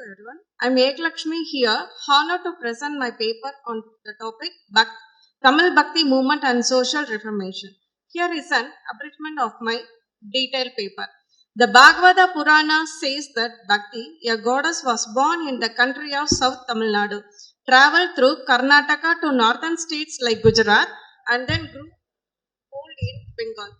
everyone. I'm Eklakshmi here, honored to present my paper on the topic Bhak- Tamil Bhakti Movement and Social Reformation. Here is an abridgment of my detailed paper. The Bhagavata Purana says that Bhakti, a goddess, was born in the country of South Tamil Nadu, traveled through Karnataka to northern states like Gujarat, and then grew old in Bengal.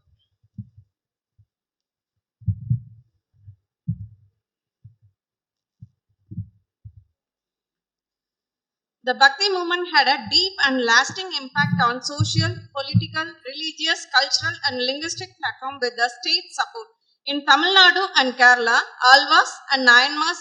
The Bhakti movement had a deep and lasting impact on social, political, religious, cultural, and linguistic platform with the state support. In Tamil Nadu and Kerala, Alvas and Nayanmas,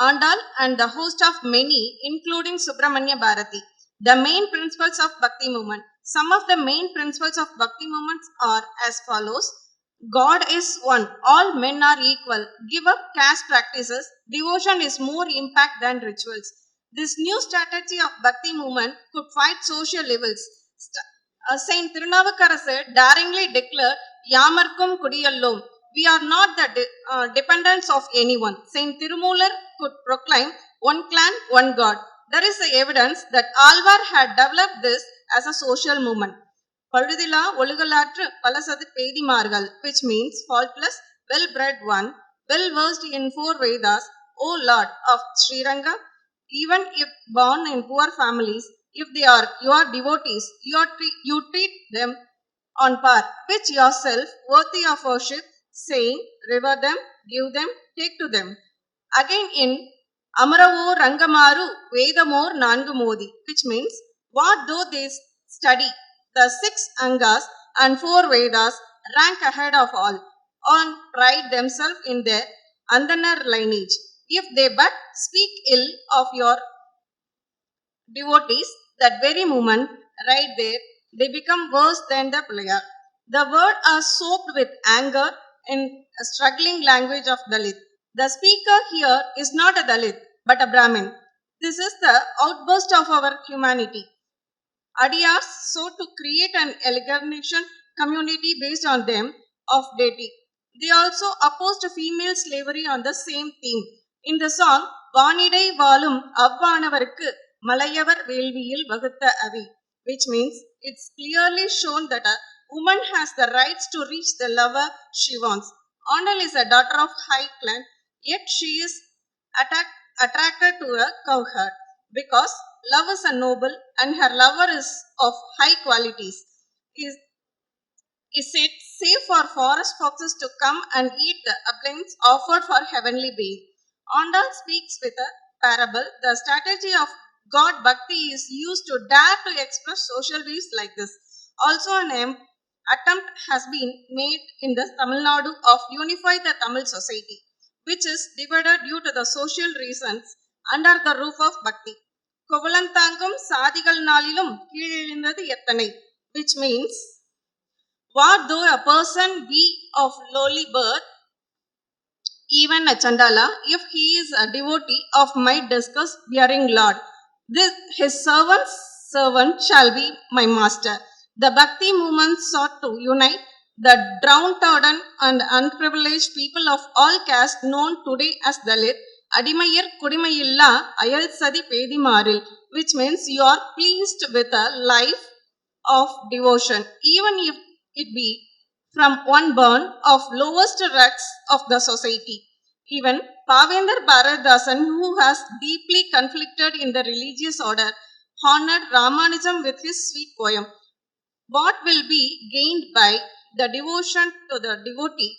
Andal, and the host of many, including Subramanya Bharati. The main principles of Bhakti movement. Some of the main principles of Bhakti movements are as follows. God is one. All men are equal. Give up caste practices. Devotion is more impact than rituals. This new strategy of Bhakti movement could fight social evils. St- uh, Saint Tirunavukarasu daringly declared, Yamarkum Kudiyallom. We are not the de- uh, dependents of anyone. Saint Tirumular could proclaim, one clan, one God. There is the evidence that Alvar had developed this as a social movement. பழுதிலா ஒழுகலாற்று பலசது பெய்திமார்கள் which means faultless well bred one well versed in four vedas o lord of sriranga even if born in poor families, if they are your devotees, you, are you treat them on par with yourself, worthy of worship, saying, Revere them, give them, take to them. Again in Amaravo Rangamaru Vedamor Nangamodi, which means, what though they study the six Angas and four Vedas rank ahead of all, and pride themselves in their Andanar lineage if they but speak ill of your devotees that very moment right there they become worse than the player the word are soaked with anger in a struggling language of dalit the speaker here is not a dalit but a brahmin this is the outburst of our humanity Adiyas sought to create an alienation community based on them of deity. They also opposed female slavery on the same theme. In the song, வானிடை வாழும் அவ்வானவருக்கு மலையவர் வேள்வியில் வகுத்த அவி which means it's clearly shown that a woman has the rights to reach the lover she wants. Andal is a daughter of high clan, yet she is attack- attracted to a cowherd because love is a noble and her lover is of high qualities. Is is it safe for forest foxes to come and eat the uplands offered for heavenly being? Andal speaks with a parable. The strategy of God Bhakti is used to dare to express social views like this. Also, an em- attempt has been made in the Tamil Nadu of unify the Tamil society, which is divided due to the social reasons under the roof of Bhakti. குவலந்தாங்கும் சாதிகள் நாளிலும் கீழிழிந்தது எத்தனை which means what though a person be of lowly birth even a Chandala, if he is a devotee of my discus-bearing Lord. This, his servant's servant shall be my master. The Bhakti movement sought to unite the downtrodden and unprivileged people of all castes known today as Dalit, Adimayir Kudimayilla Ayal Sadi Pedimaril, which means you are pleased with a life of devotion, even if it be from one burn of lowest ranks of the society even Pavendra Bharadasan who has deeply conflicted in the religious order honored Ramanujam with his sweet poem what will be gained by the devotion to the devotee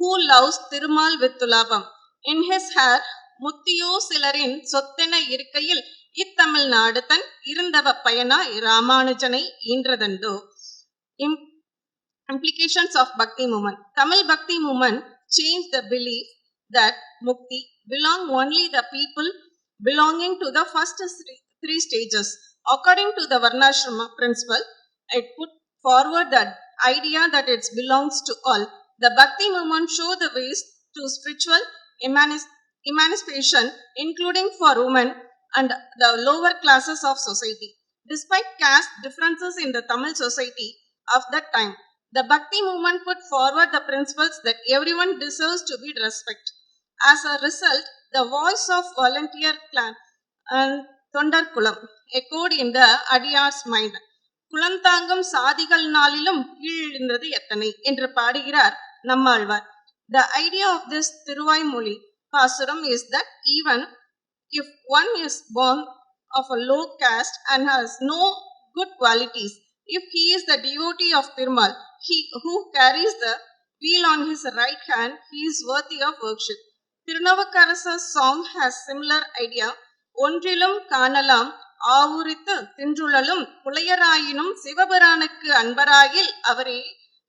who loves Tirumal with Tulabam. In his hair, முத்தியோ சிலரின் சொத்தென இருக்கையில் இத்தமிழ் நாடு தன் இருந்தவ பயனா ராமானுஜனை ஈன்றதண்டோ Im- implications of bhakti movement tamil bhakti movement changed the belief that mukti belong only the people belonging to the first three, stages. According to the varnashrama principle it put forward the idea that it belongs to all. The bhakti movement showed the ways to spiritual emancipation including for women and the lower classes of society. Despite caste differences in the tamil society of that time the Bhakti movement put forward the principles that everyone deserves to be respected. As a result, the voice of volunteer clan and தொண்டர்குலம் echoed in the அடியார்ஸ் mind. குலந்தாங்கும் சாதிகள் நாளிலும் கீழிருந்தது எத்தனை என்று பாடுகிறார் Nammalvar. The idea of this Thiruvaimozhi பாசுரம் is that even if one is born of a low caste and has no good qualities, if he is the devotee of Tirumal, he who carries the wheel on his right hand, he is worthy of worship. Tirunavakarasa's song has similar idea. ஒன்றிலும் காணலாம் ஆவுரித்து தின்றுழலும் புலையராயினும் சிவபிரானுக்கு அன்பராகில் அவரே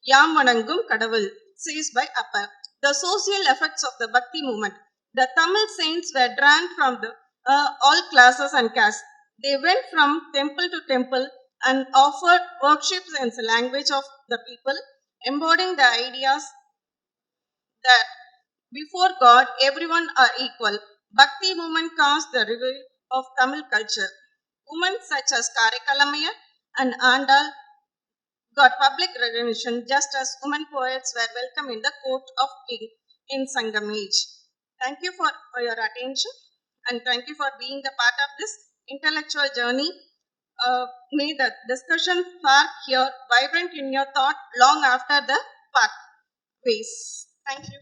யாம் வணங்கும் கடவுள் says by Appar. The social effects of the Bhakti movement. The Tamil saints were drawn from the uh, all classes and castes. They went from temple to temple and offered worships in the language of the people, embodying the ideas that before God everyone are equal. Bhakti movement caused the revival of Tamil culture. Women such as Karikalamaya and Andal got public recognition just as women poets were welcome in the court of king in Sangam age. Thank you for, for your attention and thank you for being the part of this intellectual journey. Uh, may the discussion spark here vibrant in your thought long after the path ways. Thank you.